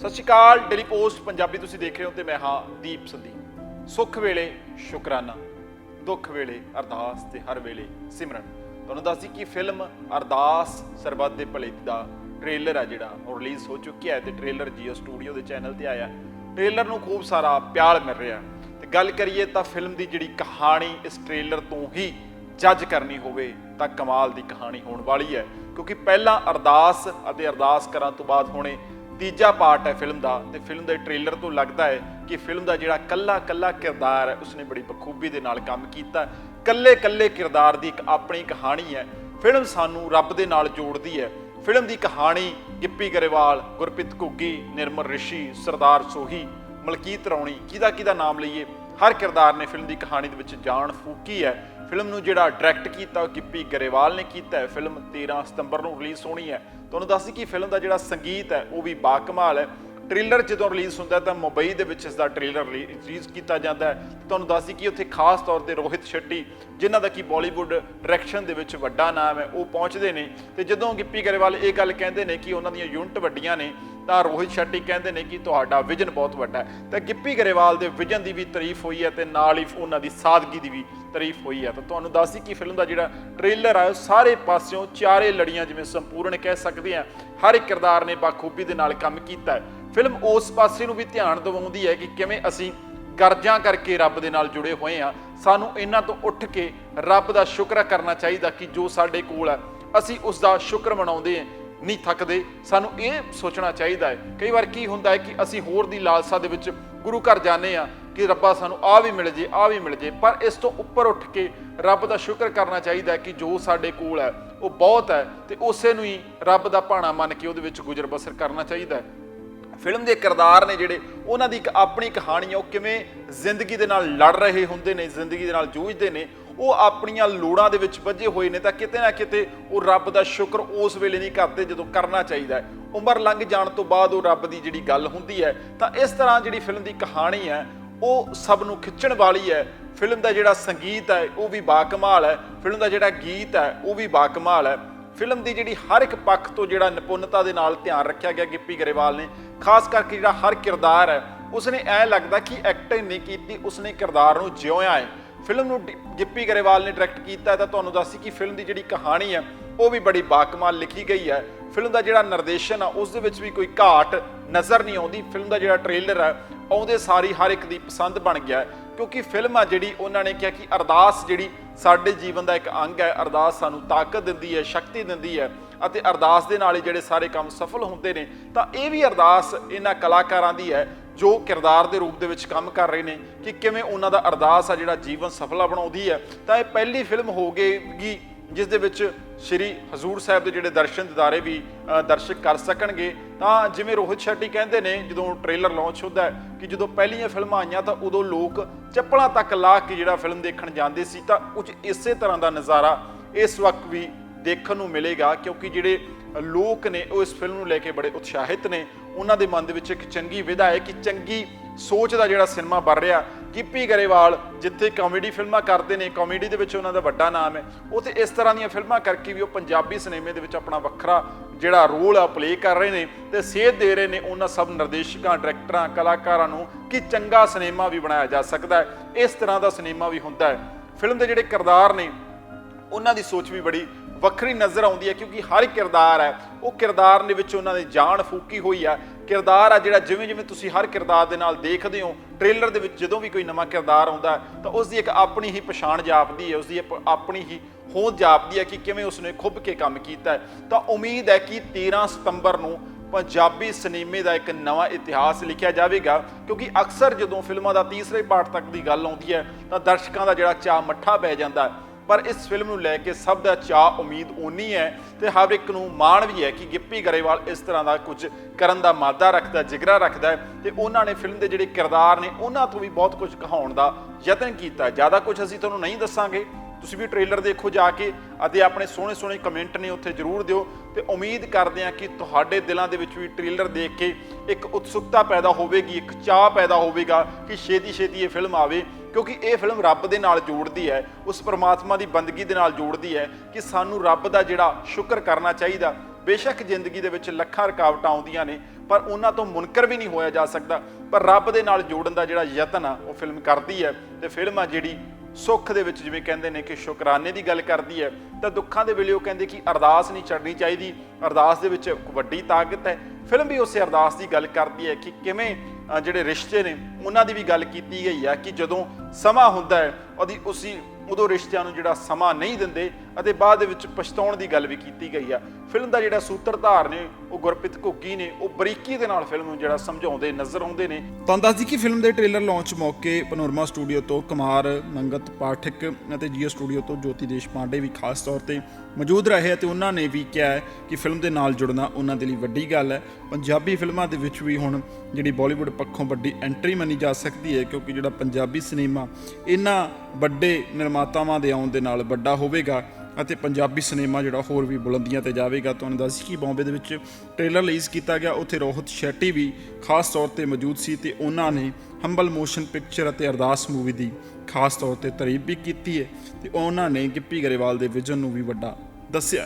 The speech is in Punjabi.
ਸਤਿ ਸ਼੍ਰੀ ਅਕਾਲ ਡੇਲੀ ਪੋਸਟ ਪੰਜਾਬੀ ਤੁਸੀਂ ਦੇਖ ਰਹੇ ਹੋ ਤੇ ਮੈਂ ਹਾਂ ਦੀਪ ਸੰਦੀਪ। ਸੁੱਖ ਵੇਲੇ ਸ਼ੁਕਰਾਨਾ, ਦੁੱਖ ਵੇਲੇ ਅਰਦਾਸ ਤੇ ਹਰ ਵੇਲੇ ਸਿਮਰਨ। ਤੁਹਾਨੂੰ ਦੱਸਦੀ ਕਿ ਫਿਲਮ ਅਰਦਾਸ ਸਰਬੱਤ ਦੇ ਭਲੇ ਦਾ ਟ੍ਰੇਲਰ ਆ ਜਿਹੜਾ, ਉਹ ਰਿਲੀਜ਼ ਹੋ ਚੁੱਕਿਆ ਹੈ ਤੇ ਟ੍ਰੇਲਰ ਜੀਓ ਸਟੂਡੀਓ ਦੇ ਚੈਨਲ ਤੇ ਆਇਆ। ਟ੍ਰੇਲਰ ਨੂੰ ਖੂਬ ਸਾਰਾ ਪਿਆਰ ਮਿਲ ਰਿਹਾ। ਤੇ ਗੱਲ ਕਰੀਏ ਤਾਂ ਫਿਲਮ ਦੀ ਜਿਹੜੀ ਕਹਾਣੀ ਇਸ ਟ੍ਰੇਲਰ ਤੋਂ ਹੀ ਜੱਜ ਕਰਨੀ ਹੋਵੇ ਤਾਂ ਕਮਾਲ ਦੀ ਕਹਾਣੀ ਹੋਣ ਵਾਲੀ ਹੈ। ਕਿਉਂਕਿ ਪਹਿਲਾਂ ਅਰਦਾਸ ਅਤੇ ਅਰਦਾਸ ਕਰਨ ਤੋਂ ਬਾਅਦ ਹੁਣੇ ਤੀਜਾ ਪਾਰਟ ਹੈ ਫਿਲਮ ਦਾ ਤੇ ਫਿਲਮ ਦੇ ਟ੍ਰੇਲਰ ਤੋਂ ਲੱਗਦਾ ਹੈ ਕਿ ਫਿਲਮ ਦਾ ਜਿਹੜਾ ਕੱਲਾ ਕੱਲਾ ਕਿਰਦਾਰ ਹੈ, ਉਸਨੇ ਬੜੀ ਬਖੂਬੀ ਦੇ ਨਾਲ ਕੰਮ ਕੀਤਾ। ਕੱਲੇ ਕੱਲੇ ਕਿਰਦਾਰ ਦੀ ਇੱਕ ਆਪਣੀ ਕਹਾਣੀ ਹੈ। ਫਿਲਮ ਸਾਨੂੰ ਰੱਬ ਦੇ ਨਾਲ ਜੋੜਦੀ ਹੈ। ਫਿਲਮ ਦੀ ਕਹਾਣੀ ਗਿੱਪੀ ਗਰੇਵਾਲ, ਗੁਰਪ੍ਰੀਤ ਘੁੱਗੀ, ਨਿਰਮਲ ਰਿਸ਼ੀ, ਸਰਦਾਰ ਸੋਹੀ, ਮਲਕੀਤ ਰੌਣੀ ਕਿਹਦਾ ਕਿਹਦਾ ਨਾਮ ਲਈਏ? ਹਰ ਕਿਰਦਾਰ ਨੇ ਫਿਲਮ ਦੀ ਕਹਾਣੀ ਦੇ ਵਿੱਚ ਜਾਨ ਫੂਕੀ ਹੈ। ਫਿਲਮ ਨੂੰ ਜਿਹੜਾ ਡਾਇਰੈਕਟ ਕੀਤਾ, ਉਹ ਗਿੱਪੀ ਗਰੇਵਾਲ ਨੇ ਕੀਤਾ ਹੈ। ਫਿਲਮ 13 ਸਤੰਬਰ ਨੂੰ ਰਿਲੀਜ਼ ਹੋਣੀ ਹੈ। ਤੁਹਾਨੂੰ ਦੱਸਦੀ ਕਿ ਫਿਲਮ ਦਾ ਜਿਹੜਾ ਸੰਗੀਤ ਹੈ, ਉਹ ਵੀ ਬਾਕਮਾਲ ਹੈ। ਟ੍ਰੇਲਰ ਜਦੋਂ ਰਿਲੀਜ਼ ਹੁੰਦਾ ਤਾਂ ਮੁੰਬਈ ਦੇ ਵਿੱਚ ਇਸ ਦਾ ਟ੍ਰੇਲਰ ਰਿਲੀਜ਼ ਕੀਤਾ ਜਾਂਦਾ ਹੈ। ਤੁਹਾਨੂੰ ਦੱਸਦੀ ਕਿ ਉੱਥੇ ਖਾਸ ਤੌਰ ਤੇ ਰੋਹਿਤ ਸ਼ੈੱਟੀ, ਜਿਨ੍ਹਾਂ ਦਾ ਕਿ ਬਾਲੀਵੁੱਡ ਡਾਇਰੈਕਸ਼ਨ ਦੇ ਵਿੱਚ ਵੱਡਾ ਨਾਮ ਹੈ, ਉਹ ਪਹੁੰਚਦੇ ਨੇ। ਤੇ ਜਦੋਂ ਗਿੱਪੀ ਗਰੇਵਾਲ ਇਹ ਗੱਲ ਕਹਿੰਦੇ ਨੇ ਕਿ ਉਹਨਾਂ ਦੀਆਂ ਯੂਨਿਟ ਵੱਡੀਆਂ ਨੇ, ਤਾਂ ਰੋਹਿਤ ਸ਼ੈੱਟੀ ਕਹਿੰਦੇ ਨੇ ਕਿ ਤੁਹਾਡਾ ਵਿਜ਼ਨ ਬਹੁਤ ਵੱਡਾ ਹੈ। ਤਾਂ ਗਿੱਪੀ ਗਰੇਵਾਲ ਦੇ ਵਿਜ਼ਨ ਦੀ ਵੀ ਤਾਰੀਫ ਹੋਈ ਹੈ ਤੇ ਨਾਲ ਹੀ ਉਹਨਾਂ ਦੀ ਸਾਦਗੀ ਦੀ ਵੀ ਤਾਰੀਫ ਹੋਈ ਹੈ। ਤਾਂ ਤੁਹਾਨੂੰ ਦੱਸਦੀ ਕਿ ਫਿਲਮ ਦਾ ਜਿਹੜਾ ਟ੍ਰੇਲਰ ਆ, ਉਹ ਸਾਰੇ ਪਾਸਿਓਂ ਚਾਰੇ ਲੜੀਆਂ ਜਿਵੇਂ ਸੰਪੂਰਨ ਕਹਿ ਸਕਦੇ ਆ ਹਰ ਇੱਕ ਕਿਰਦਾਰ ਨੇ ਬਾਖੂਬੀ ਦੇ ਨਾਲ ਕੰਮ ਕੀਤਾ ਹੈ। ਫਿਲਮ ਉਸ ਪਾਸੇ ਨੂੰ ਵੀ ਧਿਆਨ ਦਿਵਾਉਂਦੀ ਹੈ ਕਿ ਕਿਵੇਂ ਅਸੀਂ ਕਰਜ਼ਾਂ ਕਰਕੇ ਰੱਬ ਦੇ ਨਾਲ ਜੁੜੇ ਹੋਏ ਆ ਸਾਨੂੰ ਇਹਨਾਂ ਤੋਂ ਉੱਠ ਕੇ ਰੱਬ ਦਾ ਸ਼ੁਕਰ ਕਰਨਾ ਚਾਹੀਦਾ ਕਿ ਜੋ ਸਾਡੇ ਕੋਲ ਹੈ, ਅਸੀਂ ਉਸ ਦਾ ਸ਼ੁਕਰ ਮਨਾਉਂਦੇ ਹਾਂ, ਨਹੀਂ ਥੱਕਦੇ। ਸਾਨੂੰ ਇਹ ਸੋਚਣਾ ਚਾਹੀਦਾ ਹੈ। ਕਈ ਵਾਰ ਕੀ ਹੁੰਦਾ ਹੈ ਕਿ ਅਸੀਂ ਹੋਰ ਦੀ ਲਾਲਸਾ ਦੇ ਵਿੱਚ ਗੁਰੂ ਘਰ ਜਾਂਦੇ ਆ ਕਿ ਰੱਬਾ ਸਾਨੂੰ ਆ ਵੀ ਮਿਲ ਜੇ ਆ ਵੀ ਮਿਲ ਜੇ। ਪਰ ਇਸ ਤੋਂ ਉੱਪਰ ਉੱਠ ਕੇ ਰੱਬ ਦਾ ਸ਼ੁਕਰ ਕਰਨਾ ਚਾਹੀਦਾ ਹੈ ਕਿ ਜੋ ਸਾਡੇ ਕੋਲ ਹੈ, ਉਹ ਬਹੁਤ ਹੈ ਤੇ ਉਸੇ ਨੂੰ ਹੀ ਰੱਬ ਦਾ ਭਾਣਾ ਮੰਨ ਕੇ ਉਹਦੇ ਵਿੱਚ ਗੁਜ਼ਰ ਬਸਰ ਕਰਨਾ ਚਾਹੀਦਾ ਹੈ। ਫਿਲਮ ਦੇ ਕਿਰਦਾਰ ਨੇ ਜਿਹੜੇ, ਉਹਨਾਂ ਦੀ ਇੱਕ ਆਪਣੀ ਕਹਾਣੀ ਹੈ ਉਹ ਕਿਵੇਂ ਜ਼ਿੰਦਗੀ ਦੇ ਨਾਲ ਲੜ ਰਹੇ ਹੁੰਦੇ ਨੇ, ਜ਼ਿੰਦਗੀ ਦੇ ਨਾਲ ਜੂਝਦੇ ਨੇ, ਉਹ ਆਪਣੀਆਂ ਲੋੜਾਂ ਦੇ ਵਿੱਚ ਵੱਜੇ ਹੋਏ ਨੇ, ਤਾਂ ਕਿਤੇ ਨਾ ਕਿਤੇ ਉਹ ਰੱਬ ਦਾ ਸ਼ੁਕਰ ਉਸ ਵੇਲੇ ਨਹੀਂ ਕਰਦੇ ਜਦੋਂ ਕਰਨਾ ਚਾਹੀਦਾ ਹੈ। ਉਮਰ ਲੰਘ ਜਾਣ ਤੋਂ ਬਾਅਦ ਉਹ ਰੱਬ ਦੀ ਜਿਹੜੀ ਗੱਲ ਹੁੰਦੀ ਹੈ, ਤਾਂ ਇਸ ਤਰ੍ਹਾਂ ਜਿਹੜੀ ਫਿਲਮ ਦੀ ਕਹਾਣੀ ਹੈ, ਉਹ ਸਭ ਨੂੰ ਖਿੱਚਣ ਵਾਲੀ ਹੈ। ਫਿਲਮ ਦਾ ਜਿਹੜਾ ਸੰਗੀਤ ਹੈ, ਉਹ ਵੀ ਬਾਕਮਾਲ ਹੈ। ਫਿਲਮ ਦਾ ਜਿਹੜਾ ਗੀਤ ਹੈ, ਉਹ ਵੀ ਬਾਕਮਾਲ ਹੈ। ਫਿਲਮ ਦੀ ਜਿਹੜੀ ਹਰ ਇੱਕ ਪੱਖ ਤੋਂ ਜਿਹੜਾ ਨਿਪੁੰਨਤਾ ਦੇ ਨਾਲ ਧਿਆਨ ਰੱਖਿਆ ਗਿਆ, ਗਿੱਪੀ ਗਰੇਵਾਲ ਨੇ ਖਾਸ ਕਰਕੇ ਜਿਹੜਾ ਹਰ ਕਿਰਦਾਰ ਹੈ, ਉਸਨੇ ਐ ਲੱਗਦਾ ਕਿ ਐਕਟਿੰਗ ਨਹੀਂ ਕੀਤੀ, ਉਸਨੇ ਕਿਰਦਾਰ ਨੂੰ ਜਿਉਇਆ ਹੈ। ਫਿਲਮ ਨੂੰ ਡੀ- ਗਿੱਪੀ ਗਰੇਵਾਲ ਨੇ ਡਾਇਰੈਕਟ ਕੀਤਾ ਤਾਂ ਤੁਹਾਨੂੰ ਦੱਸੀ ਕਿ ਫਿਲਮ ਦੀ ਜਿਹੜੀ ਕਹਾਣੀ ਹੈ, ਉਹ ਵੀ ਬੜੀ ਬਾਕਮਾਲ ਲਿਖੀ ਗਈ ਹੈ। ਫਿਲਮ ਦਾ ਜਿਹੜਾ ਨਿਰਦੇਸ਼ਨ ਆ, ਉਸ ਦੇ ਵਿੱਚ ਵੀ ਕੋਈ ਘਾਟ ਨਜ਼ਰ ਨਹੀਂ ਆਉਂਦੀ। ਫਿਲਮ ਦਾ ਜਿਹੜਾ ਟ੍ਰੇਲਰ ਹੈ, ਆਉਂਦੇ ਸਾਰੀ ਹਰ ਇੱਕ ਦੀ ਪਸੰਦ ਬਣ ਗਿਆ ਕਿਉਂਕਿ ਫਿਲਮ ਆ ਜਿਹੜੀ, ਉਹਨਾਂ ਨੇ ਕਿਹਾ ਕਿ ਅਰਦਾਸ ਜਿਹੜੀ ਸਾਡੇ ਜੀਵਨ ਦਾ ਇੱਕ ਅੰਗ ਹੈ, ਅਰਦਾਸ ਸਾਨੂੰ ਤਾਕਤ ਦਿੰਦੀ ਹੈ, ਸ਼ਕਤੀ ਦਿੰਦੀ ਹੈ। ਅਤੇ ਅਰਦਾਸ ਦੇ ਨਾਲ ਹੀ ਜਿਹੜੇ ਸਾਰੇ ਕੰਮ ਸਫਲ ਹੁੰਦੇ ਨੇ, ਤਾਂ ਇਹ ਵੀ ਅਰਦਾਸ ਇਹਨਾਂ ਕਲਾਕਾਰਾਂ ਦੀ ਹੈ, ਜੋ ਕਿਰਦਾਰ ਦੇ ਰੂਪ ਦੇ ਵਿੱਚ ਕੰਮ ਕਰ ਰਹੇ ਨੇ, ਕਿ ਕਿਵੇਂ ਉਹਨਾਂ ਦਾ ਅਰਦਾਸ ਆ ਜਿਹੜਾ ਜੀਵਨ ਸਫਲਾ ਬਣਾਉਂਦੀ ਹੈ। ਤਾਂ ਇਹ ਪਹਿਲੀ ਫਿਲਮ ਹੋ ਗਏਗੀ ਜਿਸ ਦੇ ਵਿੱਚ ਸ਼੍ਰੀ ਹਜ਼ੂਰ ਸਾਹਿਬ ਦੇ ਜਿਹੜੇ ਦਰਸ਼ਨ ਦਿਦਾਰੇ ਵੀ ਦਰਸ਼ਕ ਕਰ ਸਕਣਗੇ। ਤਾਂ ਜਿਵੇਂ ਰੋਹਿਤ ਸ਼ੈੱਟੀ ਕਹਿੰਦੇ ਨੇ, ਜਦੋਂ ਟ੍ਰੇਲਰ ਲਾਂਚ ਹੁੰਦਾ ਹੈ, ਕਿ ਜਦੋਂ ਪਹਿਲੀਆਂ ਫਿਲਮਾਂ ਆਈਆਂ, ਤਾਂ ਉਦੋਂ ਲੋਕ ਚੱਪਲਾਂ ਤੱਕ ਲਾ ਕੇ ਜਿਹੜਾ ਫਿਲਮ ਦੇਖਣ ਜਾਂਦੇ ਸੀ, ਤਾਂ ਕੁਝ ਇਸੇ ਤਰ੍ਹਾਂ ਦਾ ਨਜ਼ਾਰਾ ਇਸ ਵਕਤ ਵੀ ਦੇਖਣ ਨੂੰ ਮਿਲੇਗਾ ਕਿਉਂਕਿ ਜਿਹੜੇ ਲੋਕ ਨੇ ਉਹ ਇਸ ਫਿਲਮ ਨੂੰ ਲੈ ਕੇ ਬੜੇ ਉਤਸ਼ਾਹਿਤ ਨੇ। ਉਹਨਾਂ ਦੇ ਮਨ ਦੇ ਵਿੱਚ ਇੱਕ ਚੰਗੀ ਵਿਧਾ ਹੈ ਕਿ ਚੰਗੀ ਸੋਚ ਦਾ ਜਿਹੜਾ ਸਿਨੇਮਾ ਬਣ ਰਿਹਾ, ਗਿੱਪੀ ਗਰੇਵਾਲ ਜਿੱਥੇ ਕਾਮੇਡੀ ਫਿਲਮਾਂ ਕਰਦੇ ਨੇ ਕਾਮੇਡੀ ਦੇ ਵਿੱਚ ਉਹਨਾਂ ਦਾ ਵੱਡਾ ਨਾਮ ਹੈ। ਉਹ ਇਸ ਤਰ੍ਹਾਂ ਦੀਆਂ ਫਿਲਮਾਂ ਕਰਕੇ ਵੀ ਉਹ ਪੰਜਾਬੀ ਸਿਨੇਮੇ ਦੇ ਵਿੱਚ ਆਪਣਾ ਵੱਖਰਾ ਜਿਹੜਾ ਰੋਲ ਆ ਪਲੇ ਕਰ ਰਹੇ ਨੇ ਤੇ ਸੇਧ ਦੇ ਰਹੇ ਨੇ ਉਹਨਾਂ ਸਭ ਨਿਰਦੇਸ਼ਕਾਂ ਡਾਇਰੈਕਟਰਾਂ ਕਲਾਕਾਰਾਂ ਨੂੰ ਕਿ ਚੰਗਾ ਸਿਨੇਮਾ ਵੀ ਬਣਾਇਆ ਜਾ ਸਕਦਾ ਹੈ। ਇਸ ਤਰ੍ਹਾਂ ਦਾ ਸਿਨੇਮਾ ਵੀ ਹੁੰਦਾ ਹੈ। ਫਿਲਮ ਦੇ ਜਿਹੜੇ ਕਿਰਦਾਰ ਨੇ, ਉਹਨਾਂ ਦੀ ਸੋਚ ਵੀ ਬੜੀ ਵੱਖਰੀ ਨਜ਼ਰ ਆਉਂਦੀ ਹੈ ਕਿਉਂਕਿ ਹਰ ਕਿਰਦਾਰ ਹੈ, ਉਹ ਕਿਰਦਾਰ ਦੇ ਵਿੱਚ ਉਹਨਾਂ ਦੀ ਜਾਨ ਫੂਕੀ ਹੋਈ ਆ ਕਿਰਦਾਰ ਆ ਜਿਹੜਾ ਜਿਵੇਂ ਜਿਵੇਂ ਤੁਸੀਂ ਹਰ ਕਿਰਦਾਰ ਦੇ ਨਾਲ ਦੇਖਦੇ ਹੋ, ਟ੍ਰੇਲਰ ਦੇ ਵਿੱਚ ਜਦੋਂ ਵੀ ਕੋਈ ਨਵਾਂ ਕਿਰਦਾਰ ਆਉਂਦਾ ਤਾਂ ਉਸ ਦੀ ਇੱਕ ਆਪਣੀ ਹੀ ਪਛਾਣ ਜਾਪਦੀ ਹੈ ਉਸ ਦੀ ਆਪਣੀ ਹੀ ਹੋਂਦ ਜਾਪਦੀ ਹੈ ਕਿ ਕਿਵੇਂ ਉਸਨੇ ਖੁੱਬ ਕੇ ਕੰਮ ਕੀਤਾ ਤਾਂ ਉਮੀਦ ਹੈ ਕਿ 13 ਸਤੰਬਰ ਨੂੰ ਪੰਜਾਬੀ ਸਿਨੇਮੇ ਦਾ ਇੱਕ ਨਵਾਂ ਇਤਿਹਾਸ ਲਿਖਿਆ ਜਾਵੇਗਾ, ਕਿਉਂਕਿ ਅਕਸਰ ਜਦੋਂ ਫਿਲਮਾਂ ਦਾ ਤੀਸਰੇ ਪਾਰਟ ਤੱਕ ਦੀ ਗੱਲ ਆਉਂਦੀ ਹੈ, ਤਾਂ ਦਰਸ਼ਕਾਂ ਦਾ ਜਿਹੜਾ ਚਾਅ ਮੱਠਾ ਪੈ ਜਾਂਦਾ ਪਰ ਇਸ ਫਿਲਮ ਨੂੰ ਲੈ ਕੇ ਸਭ ਦਾ ਚਾਹ ਉਮੀਦ ਓਨੀ ਹੈ ਤੇ ਹਰ ਇੱਕ ਨੂੰ ਮਾਣ ਵੀ ਹੈ ਕਿ ਗਿੱਪੀ ਗਰੇਵਾਲ ਇਸ ਤਰ੍ਹਾਂ ਦਾ ਕੁਝ ਕਰਨ ਦਾ ਮਾਦਾ ਰੱਖਦਾ, ਜਿਗਰਾ ਰੱਖਦਾ ਹੈ ਤੇ ਉਹਨਾਂ ਨੇ ਫਿਲਮ ਦੇ ਜਿਹੜੇ ਕਿਰਦਾਰ ਨੇ ਉਹਨਾਂ ਤੋਂ ਵੀ ਬਹੁਤ ਕੁਝ ਕਹਾਉਣ ਦਾ ਯਤਨ ਕੀਤਾ। ਜ਼ਿਆਦਾ ਕੁਝ ਅਸੀਂ ਤੁਹਾਨੂੰ ਨਹੀਂ ਦੱਸਾਂਗੇ। ਤੁਸੀਂ ਵੀ ਟ੍ਰੇਲਰ ਦੇਖੋ ਜਾ ਕੇ, ਅਤੇ ਆਪਣੇ ਸੋਹਣੇ ਸੋਹਣੇ ਕਮੈਂਟ ਨੇ ਉੱਥੇ ਜਰੂਰ ਦਿਓ। ਤੇ ਉਮੀਦ ਕਰਦੇ ਹਾਂ ਕਿ ਤੁਹਾਡੇ ਦਿਲਾਂ ਦੇ ਵਿੱਚ ਵੀ ਟ੍ਰੇਲਰ ਦੇਖ ਕੇ ਇੱਕ ਉਤਸੁਕਤਾ ਪੈਦਾ ਹੋਵੇਗੀ, ਇੱਕ ਚਾਹ ਪੈਦਾ ਹੋਵੇਗਾ ਕਿ ਛੇਤੀ ਛੇਤੀ ਇਹ ਫਿਲਮ ਆਵੇ, ਕਿਉਂਕਿ ਇਹ ਫਿਲਮ ਰੱਬ ਦੇ ਨਾਲ ਜੋੜਦੀ ਹੈ, ਉਸ ਪਰਮਾਤਮਾ ਦੀ ਬੰਦਗੀ ਦੇ ਨਾਲ ਜੋੜਦੀ ਹੈ ਕਿ ਸਾਨੂੰ ਰੱਬ ਦਾ ਜਿਹੜਾ ਸ਼ੁਕਰ ਕਰਨਾ ਚਾਹੀਦਾ, ਬੇਸ਼ੱਕ ਜ਼ਿੰਦਗੀ ਦੇ ਵਿੱਚ ਲੱਖਾਂ ਰੁਕਾਵਟਾਂ ਆਉਂਦੀਆਂ ਨੇ, ਪਰ ਉਹਨਾਂ ਤੋਂ ਮੁਨਕਰ ਵੀ ਨਹੀਂ ਹੋਇਆ ਜਾ ਸਕਦਾ। ਪਰ ਰੱਬ ਦੇ ਨਾਲ ਜੋੜਨ ਦਾ ਜਿਹੜਾ ਯਤਨ ਆ, ਉਹ ਫਿਲਮ ਕਰਦੀ ਹੈ, ਤੇ ਫਿਲਮ ਆ ਜਿਹੜੀ ਸੁੱਖ ਦੇ ਵਿੱਚ ਜਿਵੇਂ ਕਹਿੰਦੇ ਨੇ ਕਿ ਸ਼ੁਕਰਾਨੇ ਦੀ ਗੱਲ ਕਰਦੀ ਹੈ, ਤਾਂ ਦੁੱਖਾਂ ਦੇ ਵੇਲੇ ਉਹ ਕਹਿੰਦੇ ਕਿ ਅਰਦਾਸ ਨਹੀਂ ਛੱਡਣੀ ਚਾਹੀਦੀ। ਅਰਦਾਸ ਦੇ ਵਿੱਚ ਵੱਡੀ ਤਾਕਤ ਹੈ। ਫਿਲਮ ਵੀ ਉਸੇ ਅਰਦਾਸ ਦੀ ਗੱਲ ਕਰਦੀ ਹੈ ਕਿ ਕਿਵੇਂ ਜਿਹੜੇ ਰਿਸ਼ਤੇ ਨੇ, ਉਹਨਾਂ ਦੀ ਵੀ ਗੱਲ ਕੀਤੀ ਗਈ ਹੈ ਕਿ ਜਦੋਂ ਸਮਾਂ ਹੁੰਦਾ ਹੈ, ਉਹਦੀ ਉਸੇ, ਉਦੋਂ ਰਿਸ਼ਤਿਆਂ ਨੂੰ ਜਿਹੜਾ ਸਮਾਂ ਨਹੀਂ ਦਿੰਦੇ ਅਤੇ ਬਾਅਦ ਦੇ ਵਿੱਚ ਪਛਤਾਉਣ ਦੀ ਗੱਲ ਵੀ ਕੀਤੀ ਗਈ ਆ। ਫਿਲਮ ਦਾ ਜਿਹੜਾ ਸੂਤਰਧਾਰ ਨੇ, ਉਹ ਗੁਰਪ੍ਰੀਤ ਘੁੱਗੀ ਨੇ, ਉਹ ਬਰੀਕੀ ਦੇ ਨਾਲ ਫਿਲਮ ਨੂੰ ਜਿਹੜਾ ਸਮਝਾਉਂਦੇ, ਨਜ਼ਰ ਆਉਂਦੇ ਨੇ। ਤੁਹਾਨੂੰ ਦੱਸਦੀ ਕਿ ਫਿਲਮ ਦੇ ਟ੍ਰੇਲਰ ਲਾਂਚ ਮੌਕੇ ਪਨੋਰਮਾ ਸਟੂਡੀਓ ਤੋਂ ਕੁਮਾਰ, ਮੰਗਤ ਪਾਠਕ ਅਤੇ ਜੀਓ ਸਟੂਡੀਓ ਤੋਂ ਜੋਤੀ ਦੇਸ਼ ਪਾਂਡੇ ਵੀ ਖਾਸ ਤੌਰ ਤੇ ਮੌਜੂਦ ਰਹੇ ਅਤੇ ਉਹਨਾਂ ਨੇ ਵੀ ਕਿਹਾ ਕਿ ਫਿਲਮ ਦੇ ਨਾਲ ਜੁੜਨਾ ਉਹਨਾਂ ਦੇ ਲਈ ਵੱਡੀ ਗੱਲ ਹੈ। ਪੰਜਾਬੀ ਫਿਲਮਾਂ ਦੇ ਵਿੱਚ ਵੀ ਹੁਣ ਜਿਹੜੀ ਬਾਲੀਵੁੱਡ ਪੱਖੋਂ ਵੱਡੀ ਐਂਟਰੀ ਮੰਨੀ ਜਾ ਸਕਦੀ ਹੈ, ਕਿਉਂਕਿ ਜਿਹੜਾ ਪੰਜਾਬੀ ਸਿਨੇਮਾ ਇਹਨਾਂ ਵੱਡੇ ਨਿਰਮਾਤਾਵਾਂ ਦੇ ਆਉਣ ਦੇ ਨਾਲ ਵੱਡਾ ਹੋਵੇਗਾ ਅਤੇ ਪੰਜਾਬੀ ਸਿਨੇਮਾ ਜਿਹੜਾ ਹੋਰ ਵੀ ਬੁਲੰਦੀਆਂ ਤੇ ਜਾਵੇਗਾ, ਤੁਹਾਨੂੰ ਦੱਸ ਕਿ ਬੰਬੇ ਦੇ ਵਿੱਚ ਟ੍ਰੇਲਰ ਰਿਲੀਜ਼ ਕੀਤਾ ਗਿਆ। ਉੱਥੇ ਰੋਹਿਤ ਸ਼ੈਟੀ ਵੀ ਖਾਸ ਤੌਰ ਤੇ ਮੌਜੂਦ ਸੀ ਤੇ ਉਹਨਾਂ ਨੇ ਹੰਬਲ ਮੋਸ਼ਨ ਪਿਕਚਰ ਅਤੇ ਅਰਦਾਸ ਮੂਵੀ ਦੀ ਖਾਸ ਤੌਰ ਤੇ ਤਾਰੀਫ ਵੀ ਕੀਤੀ ਹੈ ਤੇ ਉਹਨਾਂ ਨੇ ਗਿੱਪੀ ਗਰੇਵਾਲ ਦੇ ਵਿਜ਼ਨ ਨੂੰ ਵੀ ਵੱਡਾ ਦੱਸਿਆ।